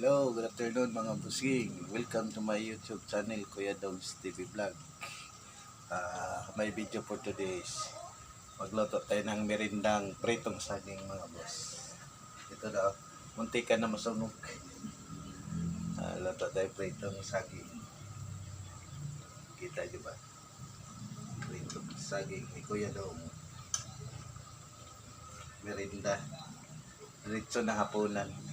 Hello, good afternoon mga busing. Welcome to my YouTube channel, Kuya Dogs TV Vlog. Ah, may video for today is magluto tayo ng merindang pritong saging mga boss. Ito daw, munti ka na masunog. Ah, luto tayo pritong saging. Kita ba? Pritong saging ni Kuya Dong. Merinda. Diretso na hapunan.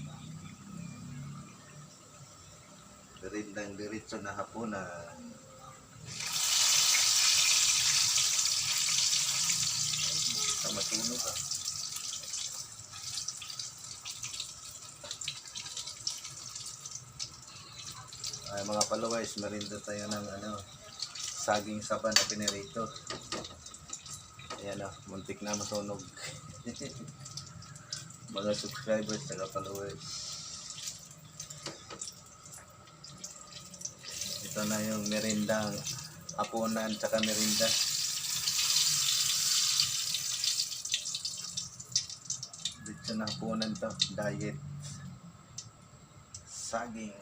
Merindang diretso na hapunan. Sa matunog ah. Ay, mga followers, merinda tayo ng ano, saging saba na pinirito. Ayan o, muntik na masunog. mga subscribers, saka followers. Ito na yung merindang apunan tsaka merinda. Dito na apunan to, diet. Saging.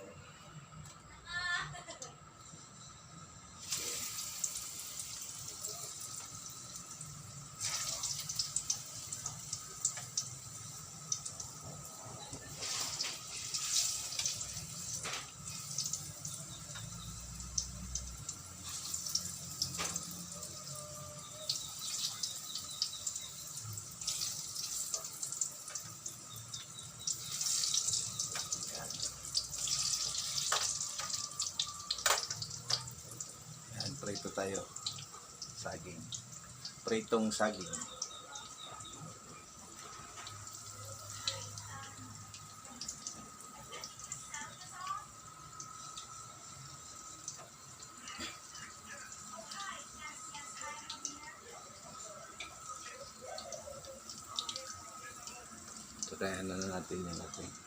Yan, prito tayo. Saging. Pritong saging. Tatayan na natin yung ating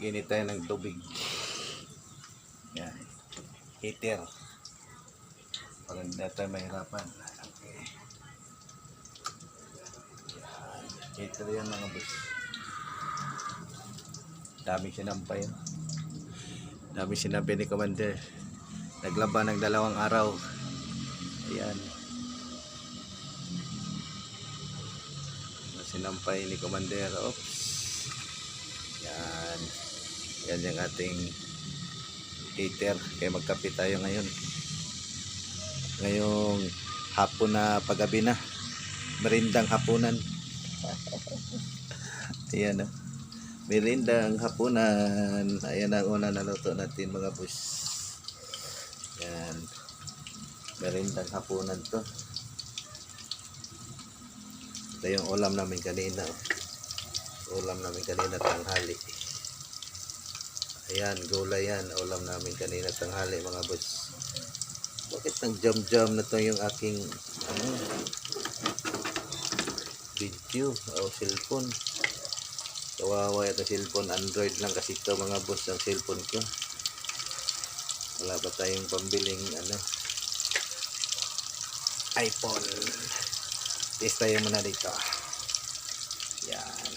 mag-init tayo ng tubig. Yan. Heater. Para hindi tayo mahirapan. Okay. Yan. Heater yan mga boss. Daming sinampay. no? Daming sinampay ni Commander. Naglaban ng dalawang araw. Ayan. Sinampay ni Commander. Oops. Yan. Yung ating heater. Kaya magkape tayo ngayon. Ngayong hapon na paggabi na. Merindang hapunan. Ayan o. Merindang hapunan. Ayan ang una na luto natin mga boss. Yan. Merindang hapunan to. Ito yung ulam namin kanina. oh ulam namin kanina tanghali. Ayan, gulay yan. Ulam namin kanina tanghali mga boss. Bakit nang jam-jam na to yung aking ano, video o cellphone? Kawawa ito cellphone. Android lang kasi ito mga boss ang cellphone ko. Wala pa tayong pambiling ano, iPhone. Test tayo muna dito. Yan.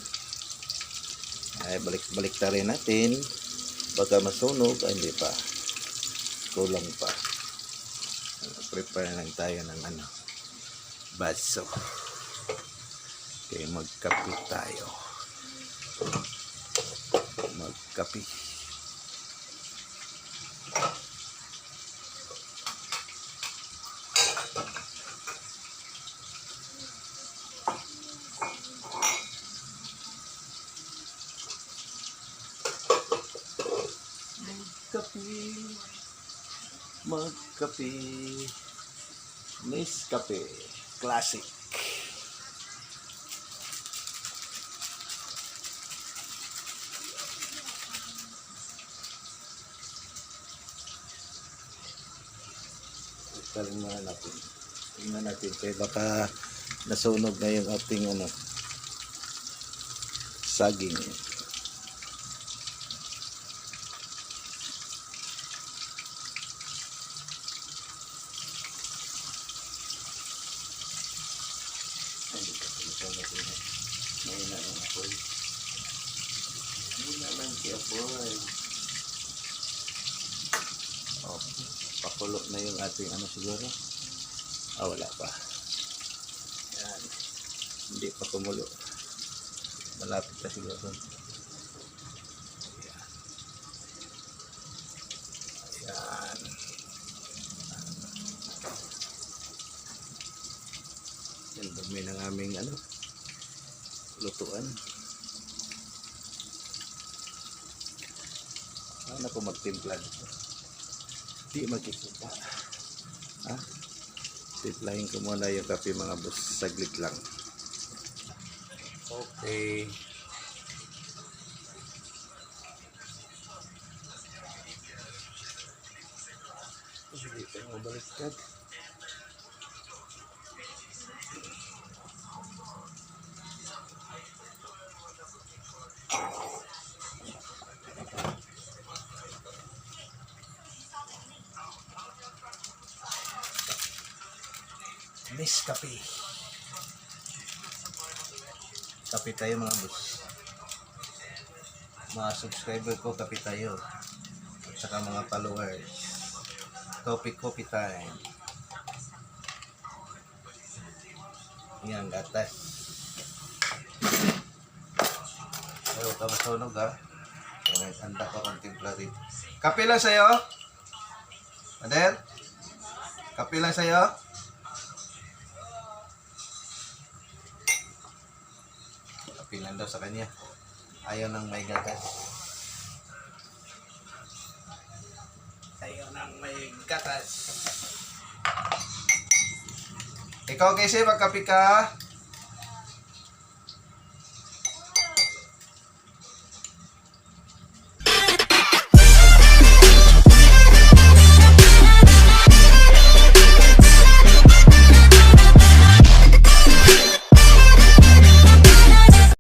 Ay, balik-balik na rin natin. Baka masunog, ay hindi pa. Kulang pa. Prepare lang tayo ng ano, baso. Okay, magkape tayo. Magkape. Magkape. Kape. Classic. Italing muna natin. Tingnan natin. Kaya baka nasunog na yung ating ano, saging. Hindi ka Mahina yung apoy. Mahina lang si apoy. Oh, pakulo na yung ating ano siguro. Ah, wala pa. Yan. Hindi pa kumulo. Malapit na siguro. Yan. Yan. Dami ng aming ano, lutuan. Ano ko magtimpla nito? Di magkikita. Ha? Timplahin ko muna yung kape mga boss. Saglit lang. Okay. Tayo mabaliktad. Miss Kape. Tayo mga boss. Mga subscriber ko, kape tayo. At saka mga followers. Coffee coffee time. Yan, gatas. Ayaw ka masunog ha. Handa ko rin. Kape lang sa'yo? Ader? Kape lang sa'yo? Kape lang daw sa kanya. Ayaw nang may gatas. Ayaw nang may gatas. Ikaw kasi magkape ka.